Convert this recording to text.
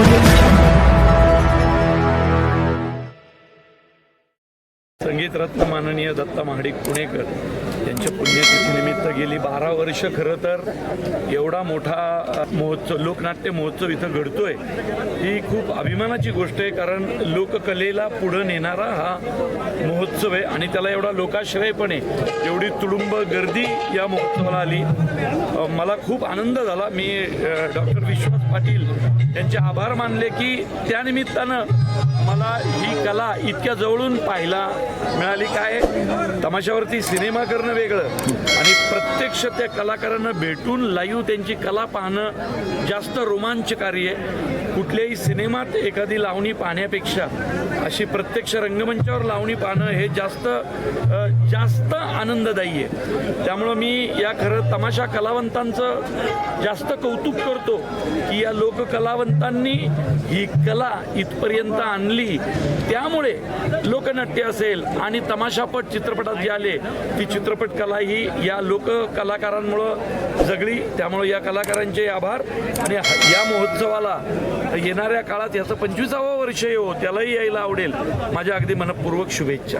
audio. संगीतरत्न माननीय दत्ता महाडिक पुणेकर यांच्या पुण्यतिथीनिमित्त गेली बारा वर्ष खरं तर एवढा मोठा महोत्सव लोकनाट्य महोत्सव इथं घडतोय. ही खूप अभिमानाची गोष्ट आहे कारण लोककलेला पुढं नेणारा हा महोत्सव आहे आणि त्याला एवढा लोकाश्रय पण आहे. एवढी तुडुंब गर्दी या महोत्सवाला आली. मला खूप आनंद झाला. मी डॉक्टर विश्वास पाटील यांचे आभार मानले की त्यानिमित्तानं मला ही कला इतक्या जवळून पाहिला मिळाली काय? तमाशावरती सिनेमा करणं वेगळं. आणि प्रत्यक्ष त्या कलाकारांना भेटून लाईव्ह त्यांची कला पाहणं जास्त रोमांचकारी आहे. कुठल्याही सिनेमात एखादी लावणी पाहण्यापेक्षा अशी प्रत्यक्ष रंगमंचावर लावणी पाहणं हे जास्त जास्त आनंददायी आहे. त्यामुळं मी या खरं तमाशा कलावंतांचं जास्त कौतुक करतो की या लोककलावंतांनी ही कला इथपर्यंत आणली. त्यामुळे लोकनाट्य असेल आणि तमाशापट चित्रपटात जे आले ती चित्रपट कला ही या लोक कलाकारांमुळं जगली त्यामुळे या कलाकारांचे आभार. आणि या महोत्सवाला येणाऱ्या काळात याचं पंचवीसावं वर्ष येऊ हो, त्यालाही यायला आवडेल. माझ्या अगदी मनपूर्वक शुभेच्छा.